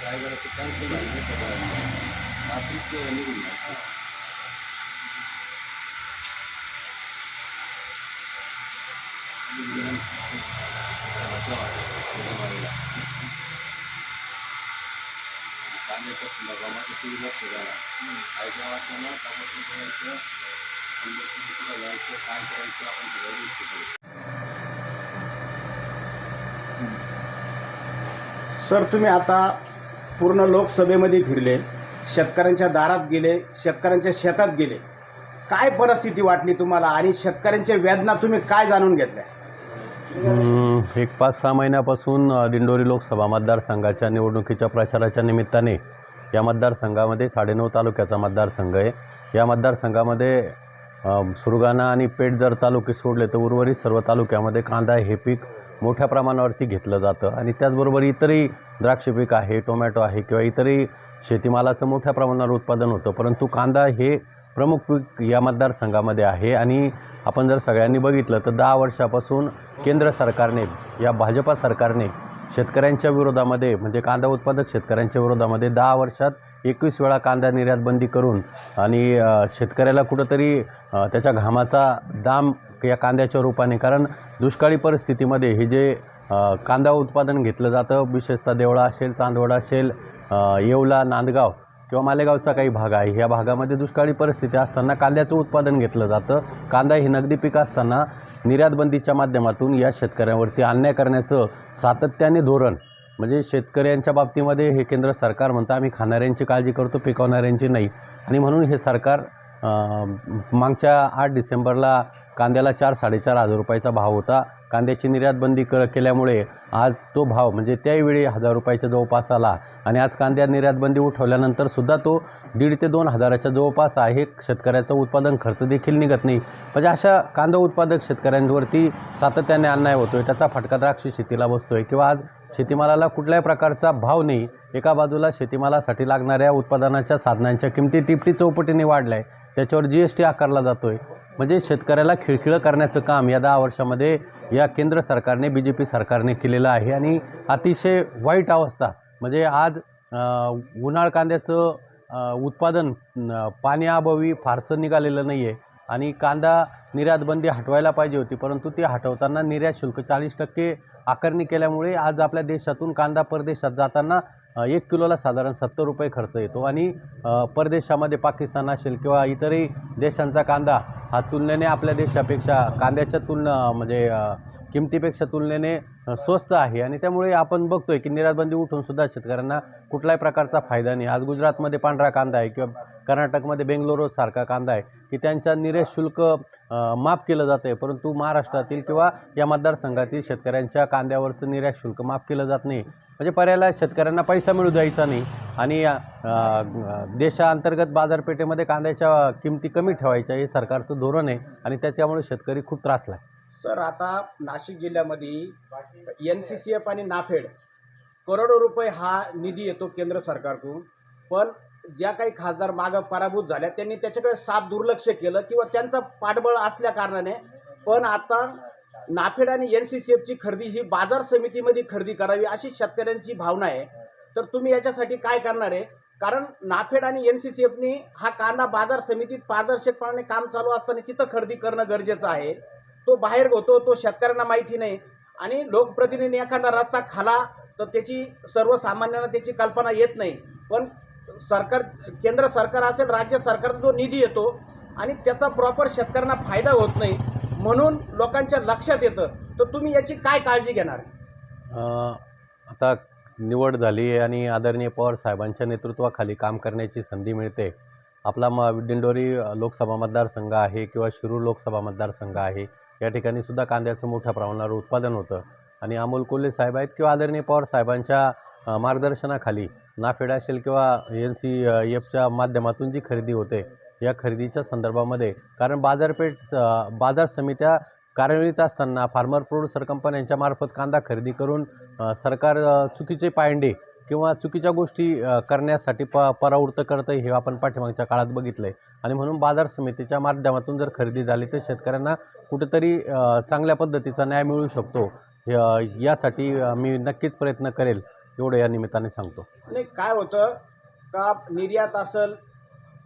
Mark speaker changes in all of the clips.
Speaker 1: रायगडाचं cancel झालं रात्रीच निघून कांद्याच्या काय तपासून करायचं जायचं काय करायचं आपण सगळं
Speaker 2: सर तुम्ही आता पूर्ण लोकसभेमध्ये फिरले शेतकऱ्यांच्या दारात गेले शेतकऱ्यांच्या शेतात गेले. काय परिस्थिती वाटली तुम्हाला आणि शेतकऱ्यांच्या वेदना तुम्ही काय जाणून घेतल्या?
Speaker 3: एक पाच सहा महिन्यापासून दिंडोरी लोकसभा मतदारसंघाच्या निवडणुकीच्या प्रचाराच्या निमित्ताने या मतदारसंघामध्ये साडेनऊ तालुक्याचा मतदारसंघ आहे. या मतदारसंघामध्ये सुरगाणा आणि पेठ जर तालुके सोडले तर उर्वरित सर्व तालुक्यामध्ये कांदा हे पीक मोठ्या प्रमाणावरती घेतलं जातं आणि त्याचबरोबर इतरही द्राक्ष पीक आहे टोमॅटो आहे किंवा इतरही शेतीमालाचं मोठ्या प्रमाणावर उत्पादन होतं. परंतु कांदा हे प्रमुख पीक या मतदारसंघामध्ये आहे आणि आपण जर सगळ्यांनी बघितलं तर दहा वर्षापासून केंद्र सरकारने या भाजपा सरकारने शेतकऱ्यांच्या विरोधामध्ये म्हणजे कांदा उत्पादक शेतकऱ्यांच्या विरोधामध्ये दहा वर्षात एकवीस वेळा कांदा निर्यात बंदी करून आणि शेतकऱ्याला कुठंतरी त्याच्या घामाचा दाम या कांद्याच्या रूपाने कारण दुष्काळी परिस्थितीमध्ये हे जे कांदा उत्पादन घेतलं जातं विशेषतः देवळा असेल चांदवड असेल येवला नांदगाव किंवा मालेगावचा काही भाग आहे. ह्या भागामध्ये दुष्काळी परिस्थिती असताना कांद्याचं उत्पादन घेतलं जातं. कांदा ही नगदी पीक असताना निर्यातबंदीच्या माध्यमातून या शेतकऱ्यांवरती अन्याय करण्याचं सातत्याने धोरण म्हणजे शेतकऱ्यांच्या बाबतीमध्ये हे केंद्र सरकार म्हणतं आम्ही खाणाऱ्यांची काळजी करतो पिकवणाऱ्यांची नाही. आणि म्हणून हे सरकार मागच्या आठ डिसेंबरला कांद्याला चार साडेचार हजार रुपयाचा भाव होता. कांद्याची निर्यातबंदी क कर केल्यामुळे आज तो भाव म्हणजे त्यावेळी हजार रुपयाच्या जवळपास आला. आणि आज कांद्या निर्यातबंदी उठवल्यानंतर सुद्धा तो दीड ते दोन हजाराच्या जवळपास आहे. शेतकऱ्याचं उत्पादन खर्च देखील निघत नाही. म्हणजे अशा कांदा उत्पादक शेतकऱ्यांवरती सातत्याने अन्याय होतो आहे त्याचा फटका द्राक्ष शेतीला बसतो आहे किंवा आज शेतीमालाला कुठल्याही प्रकारचा भाव नाही. एका बाजूला शेतीमालासाठी लागणाऱ्या उत्पादनाच्या साधनांच्या किमती टिपटी चौपटीने वाढल्या आहे त्याच्यावर जी एस टी आकारला जातो आहे म्हणजे शेतकऱ्याला खिळखिळं करण्याचं काम या दहा वर्षामध्ये या केंद्र सरकारने बी जे पी सरकारने केलेलं आहे. आणि अतिशय वाईट अवस्था. म्हणजे आज उन्हाळ कांद्याचं उत्पादन पाण्याअभावी फारसं निघालेलं नाही आहे आणि कांदा निर्यात बंदी हटवायला पाहिजे होती परंतु ती हटवताना निर्यात शुल्क चाळीस टक्के आकारणी केल्यामुळे आज आपल्या देशातून कांदा परदेशात जाताना एक किलोला साधारण सत्तर रुपये खर्च येतो. आणि परदेशामध्ये पाकिस्तान असेल किंवा इतरही देशांचा कांदा हा तुलनेने आपल्या देशापेक्षा कांद्याच्या तुलना म्हणजे किमतीपेक्षा तुलनेने स्वस्त आहे. आणि त्यामुळे आपण बघतोय की निर्यातबंदी उठून सुद्धा शेतकऱ्यांना कुठल्याही प्रकारचा फायदा नाही. आज गुजरातमध्ये पांढरा कांदा आहे किंवा कर्नाटकमध्ये बेंगलोर सारखा कांदा आहे की त्यांच्या निर्यात शुल्क माफ केलं जातं आहे परंतु महाराष्ट्रातील किंवा या मतदारसंघातील शेतकऱ्यांच्या कांद्यावरचं निर्यात शुल्क माफ केलं जात नाही. म्हणजे पर्यायाला शेतकऱ्यांना पैसा मिळू द्यायचा नाही. आणि देशांतर्गत बाजारपेठेमध्ये कांद्याच्या किमती कमी ठेवायच्या हे सरकारचं धोरण आहे आणि त्याच्यामुळे शेतकरी खूप त्रासला आहे
Speaker 2: सर आता नाशिक जिल्ह्यामध्ये एन सी सी एफ आणि नाफेड करोडो रुपये हा निधी येतो केंद्र सरकारकडून. पण ज्या काही खासदार मागं पराभूत झाल्या त्यांनी त्याच्याकडे साफ दुर्लक्ष केलं किंवा त्यांचं पाठबळ असल्या कारणाने. पण आता नाफेड आणि एन सी सी एफची खरेदी ही बाजार समितीमध्ये खरेदी करावी अशी शेतकऱ्यांची भावना आहे. तर तुम्ही याच्यासाठी काय करणार आहे? कारण नाफेड आणि एन सी सी एफनी हा कांदा बाजार समितीत पारदर्शकपणाने काम चालू असताना तिथं खरेदी करणं गरजेचं आहे. तो बाहेर होतो तो शेतकऱ्यांना माहिती नाही. आणि लोकप्रतिनिधी एखादा रस्ता खाला तर त्याची सर्वसामान्यांना त्याची कल्पना येत नाही. पण सरकार केंद्र सरकार असेल राज्य सरकारचा जो निधी येतो आणि त्याचा प्रॉपर शेतकऱ्यांना फायदा होत नाही. म्हणून लोकांच्या लक्षात येतं. तर तुम्ही याची काय काळजी घेणार?
Speaker 3: आता निवड झाली आणि आदरणीय पवार साहेबांच्या नेतृत्वाखाली काम करण्याची संधी मिळते. आपला म दिंडोरी लोकसभा मतदारसंघ आहे किंवा शिरूर लोकसभा मतदारसंघ आहे या ठिकाणी सुद्धा कांद्याचं मोठ्या प्रमाणावर उत्पादन होतं. आणि अमोल कोल्हे साहेब आहेत किंवा आदरणीय पवार साहेबांच्या मार्गदर्शनाखाली नाफेड असेल किंवा एन सी एफच्या माध्यमातून जी खरेदी होते या खरेदीच्या संदर्भामध्ये. कारण बाजारपेठ बाजार समित्या कार्यान्वित असताना फार्मर प्रोड्युसर कंपन्यांच्या मार्फत कांदा खरेदी करून सरकार चुकीचे पायंडे किंवा चुकीच्या गोष्टी करण्यासाठी प परावृत्त करतं हे आपण पाठीमागच्या काळात बघितलं आहे आणि म्हणून बाजार समितीच्या माध्यमातून जर खरेदी झाली तर शेतकऱ्यांना कुठेतरी चांगल्या पद्धतीचा न्याय मिळू शकतो. यासाठी मी नक्कीच प्रयत्न करेल. एवढं या निमित्ताने सांगतो.
Speaker 2: नाही काय होतं? का निर्यात असल?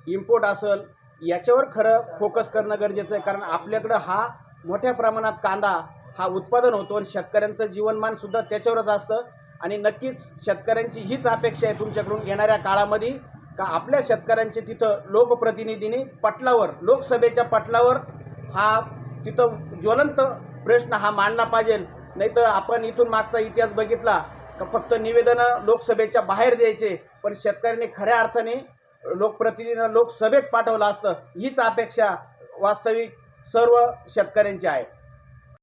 Speaker 2: इम्पोर्ट असेल याच्यावर खरं फोकस करणं गरजेचं आहे. कारण आपल्याकडं हा मोठ्या प्रमाणात कांदा हा उत्पादन होतो आणि शेतकऱ्यांचं जीवनमान सुद्धा त्याच्यावरच असतं. आणि नक्कीच शेतकऱ्यांची हीच अपेक्षा आहे तुमच्याकडून येणाऱ्या काळामध्ये का आपल्या शेतकऱ्यांचे तिथं लोकप्रतिनिधींनी पटलावर लोकसभेच्या पटलावर हा तिथं ज्वलंत प्रश्न हा मांडला पाहिजे. नाही तर आपण इथून मागचा इतिहास बघितला का फक्त निवेदनं लोकसभेच्या बाहेर द्यायचे पण शेतकऱ्यांनी खऱ्या अर्थाने लोकप्रतिनिधीनं लोकसभेत पाठवलं असतं. हीच अपेक्षा वास्तविक सर्व शेतकऱ्यांची आहे.